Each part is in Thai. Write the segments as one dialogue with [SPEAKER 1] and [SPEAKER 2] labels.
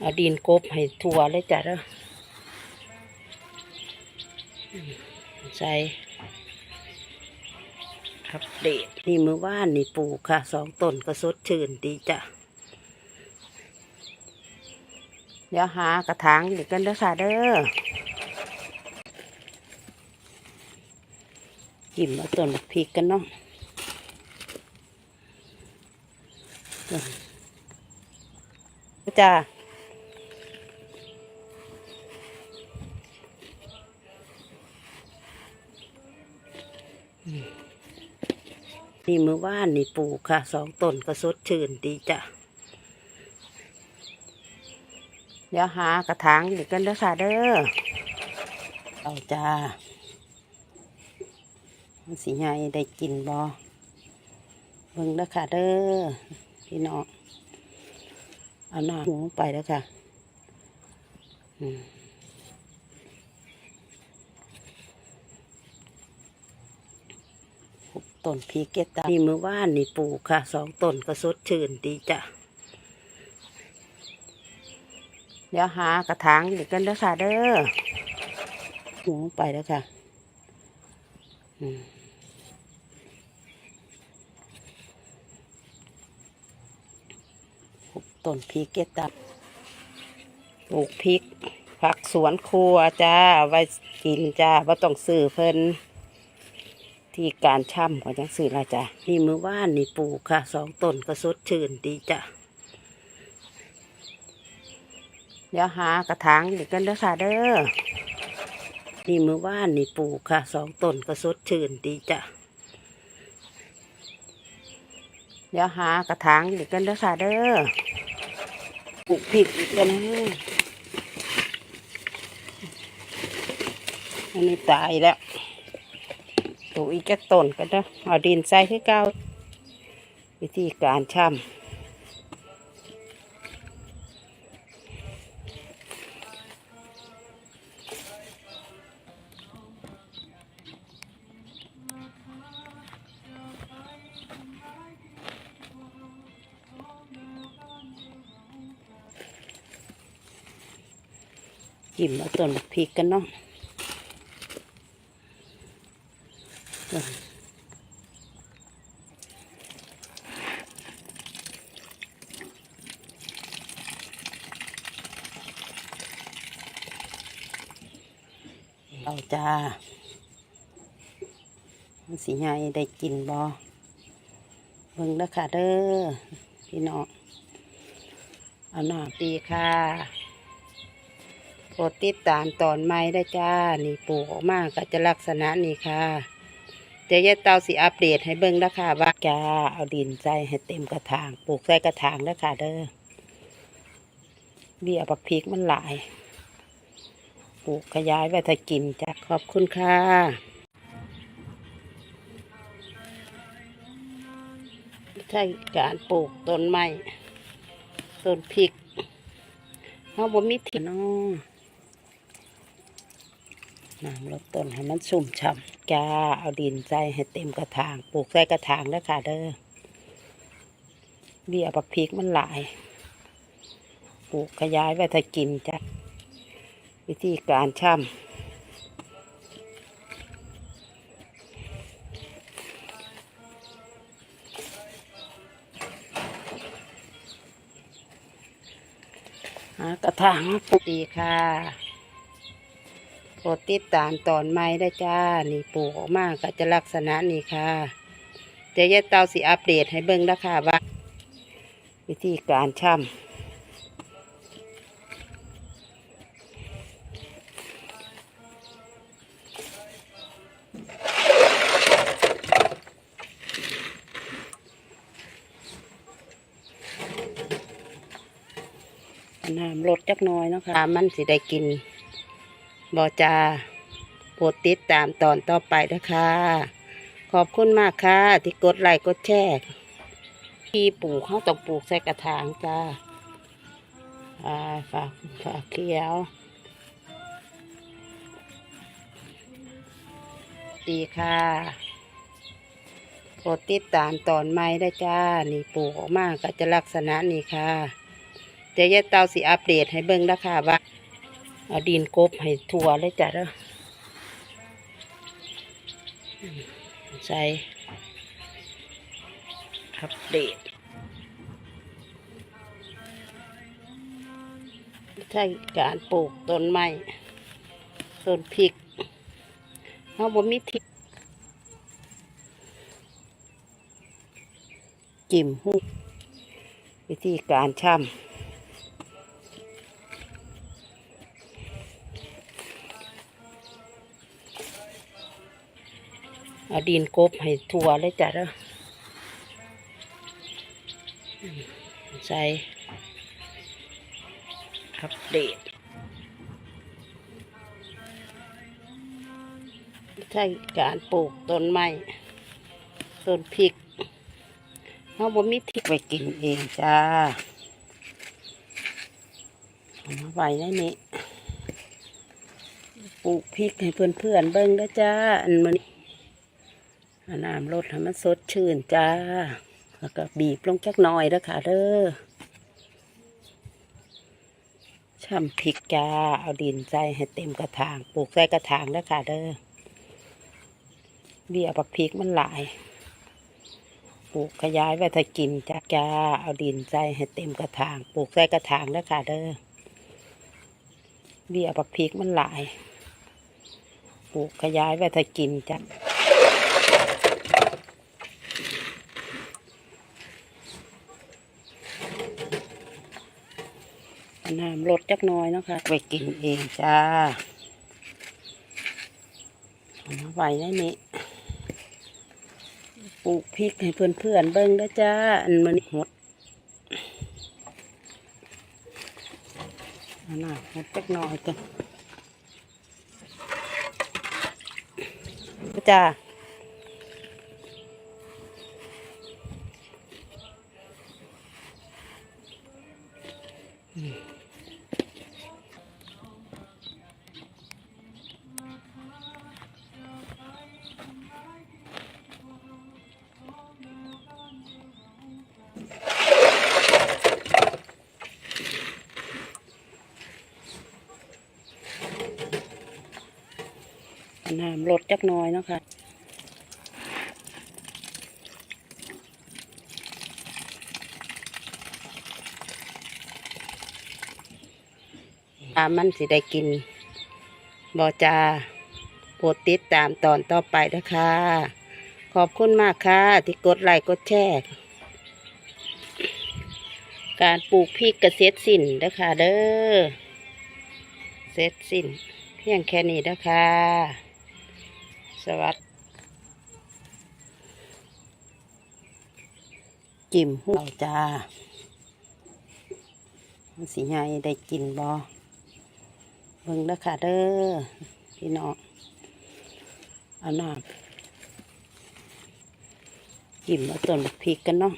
[SPEAKER 1] เอาดินกบให้ทั่วเลยจ้ะเด้อใส่อัปเดตนี่มือว่านนี่ปลูกค่ะสองต้นก็สดชื่นดีจ้ะเดี๋ยวหากระถางอีกกันเด้อค่ะเด้อกิมมาต้นพริกกันเนาะจ้า นี่มือว่านนี่ปลูกค่ะสองต้นก็สดชื่นดีจ้ะเดี๋ยวหากระถางอีกกันเด้อค่ะเด้อเอาจ้ามันสีใหญ่ได้กินบ่เบิ่งเด้อค่ะเด้อพี่น้องเอาหน้าหูไปแล้วค่ะ อืม ต้นพีเกตานี่มือว่านนี่ปลูกค่ะสองต้นก็สดชื่นดีจ้ะเดี๋ยวหากระถางอีกกันเด้อค่ะเด้อหูไปแล้วค่ะต้นพริกเกตับปลูกพริก ผักสวนครัวจ้าเอาไว้กินจ้าว่าต้องซื้อเพิ่น ที่การช่ำก็จังซื้อละจ้านี่มือว่านนี่ปลูกค่ะสองต้นก็สดชื่นดีจ้ะเดี๋ยวหากระถางอีกกันเด้อค่ะเด้อนี่มือว่านนี่ปลูกค่ะสองต้นก็สดชื่นดีจ้ะเดี๋ยวหากระถางอีกกันเด้อค่ะเด้อปลูกผิดอีกกันะอันนี้ตายแล้ว ลูกอีกแค่ต้นกันเด้อเอาดินใส่ให้เก้าวิธีการช่ำจิ้มเอาต้นพริกกันเนาะ เอาจ้าสีใหญ่ได้กินบ่เบิ่งเด้อค่ะเด้อพี่น้องเอาหน้าปีค่ะโปรดติดตามตอนใหม่ได้จ้า นี่ปลูกออกมาก็จะลักษณะนี้ค่ะ เดี๋ยวยายเตาสิอัปเดตให้เบิ่งนะคะว่าจ้าเอาดินใส่ให้เต็มกระถาง ปลูกใส่กระถางแล้วค่ะเด้อเบี้ยปักพริกมันหลาย ปลูกขยายไว้ถ้ากินจ้ะขอบคุณค่ะใช่การปลูกต้นไม้ต้นพริกเขาบ่มีที่น้อง น้ำลดต้นให้มันสุ่มฉ่ำจ้าเอาดินใส่ให้เต็มกระถาง ปลูกใส่กระถางแล้วค่ะเด้อเบี้ยปักพริกมันหลาย ปลูกขยายไว้ถ้ากินจ้ะวิธีการช่ำกระถางปลูกดีค่ะ โปรดติดตามตอนใหม่ได้จ้า นี่ปลูกออกมาก็จะลักษณะนี้ค่ะเดี๋ยวยายเตาสิอัปเดตให้เบิ่งนะคะว่าวิธีการช่ำน้ำลดจักน้อยเนาะคะมันสิได้กิน บอจาโปรดติดตามตอนต่อไปนะคะ ขอบคุณมากค่ะ ที่กดไลค์กดแชร์ที่ปลูกเขาวต้องปลูกใส่กระถางจ้าฝากฝากเขียว ดีค่ะโปรดติดตามตอนใหม่ได้จ้า นี่ปลูกออกมาก็จะลักษณะนี้ค่ะ เดี๋ยวยายเตาสิอัปเดตให้เบิ่งนะคะว่า เอาดินกบให้ทั่วเลยจ้ะเด้อใส่อัปเดตใช่การปลูกต้นไม้ต้นพริกเขาบ่มีทิศจิ้มหูวิธีการช่ำ เอาดินกบให้ทั่วเลยจ้ะเด้อใส่อัปเดตใช่การปลูกต้นไม้ต้นพริกเขาบ่มีทิกไปกินเองจ้าเอามาไว้ในนี้ปลูกพริกให้เพื่อนๆเบิ่งเด้จ้า อันมัน น้ำลดให้มันสดชื่นจ้า แล้วก็บีบลงจักหน่อยแล้วค่ะเด้อช่ำพริกจ้า เอาดินใส่ให้เต็มกระถาง ปลูกใส่กระถางแล้วค่ะเด้อ เบี้ยปักพริกมันหลาย ปลูกขยายไว้ถ้ากินจ้าจ้า เอาดินใส่ให้เต็มกระถาง ปลูกใส่กระถางแล้วค่ะเด้อ เบี้ยปักพริกมันหลาย ปลูกขยายไว้ถ้ากินจ้า อาน้ำลดจักน้อยเนาะคะไปกินเองจ้าเอามาไว้ในนี้ปลูกพริกให้เพื่อนๆเบิ่งเด้จ้า อันมันหดเอาน้ำหดจักน้อยกันจ้า เอาน้ำลดจักน้อยเนาะค่ะอ่ามันสิได้กินบอจาโปรดติดตามตอนต่อไปนะคะ ขอบคุณมากค่ะ ที่กดไลค์กดแชร์การปลูกพริกกระเซ็ดสิ้นนะคะเด้อเสร็จสิ้นเพียงแค่นี้นะคะ สวัสดีจิ้มหัวจ้าสีใหญ่ได้กินบอเบิ่งเด้อค่ะเด้อพี่น้องเอาน้ำจิ้มมาต้นพริกกันเนาะ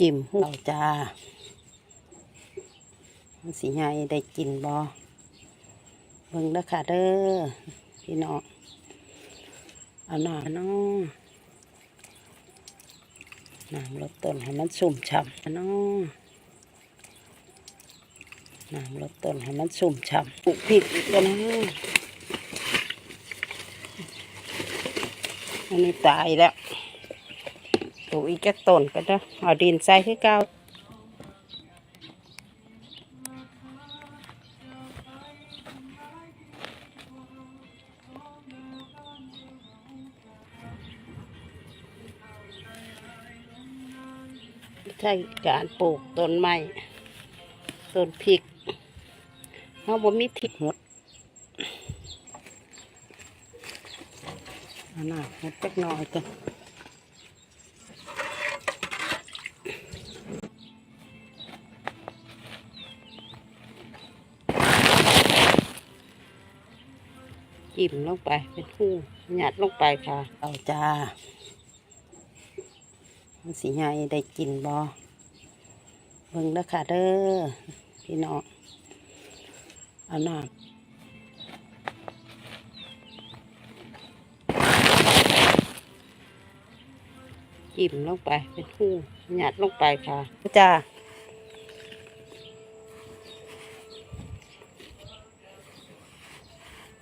[SPEAKER 1] จิ้มหัวจ้ามันสีใหญ่ได้กินบ่เบิ่งเด้อค่ะเด้อพี่น้องเอาหนาเนาะน้ำลดต้นให้มันสุ่มฉ่ำเนาะน้ำลดต้นให้มันสุ่มฉ่ำปลูกผิดอีกแล้วนะอันนี้ตายแล้วป ลูกอีกแค่ต้นก็ได้เอาดินใส่ให้เก้าใช่การปลูกต้นไม้ต้นพริกเขาบ่มีทิศหดหน่าหดจักหน่อยกัน จิ้มลงไปเป็นคู่หยัดลงไปค่ะเอาจ้าสีใหญ่ได้กินบอเบิ่งเด้อค่ะเด้อพี่น้องเอาหนอาจิ้มลงไปเป็นคู่หยัดลงไปค่ะจ้า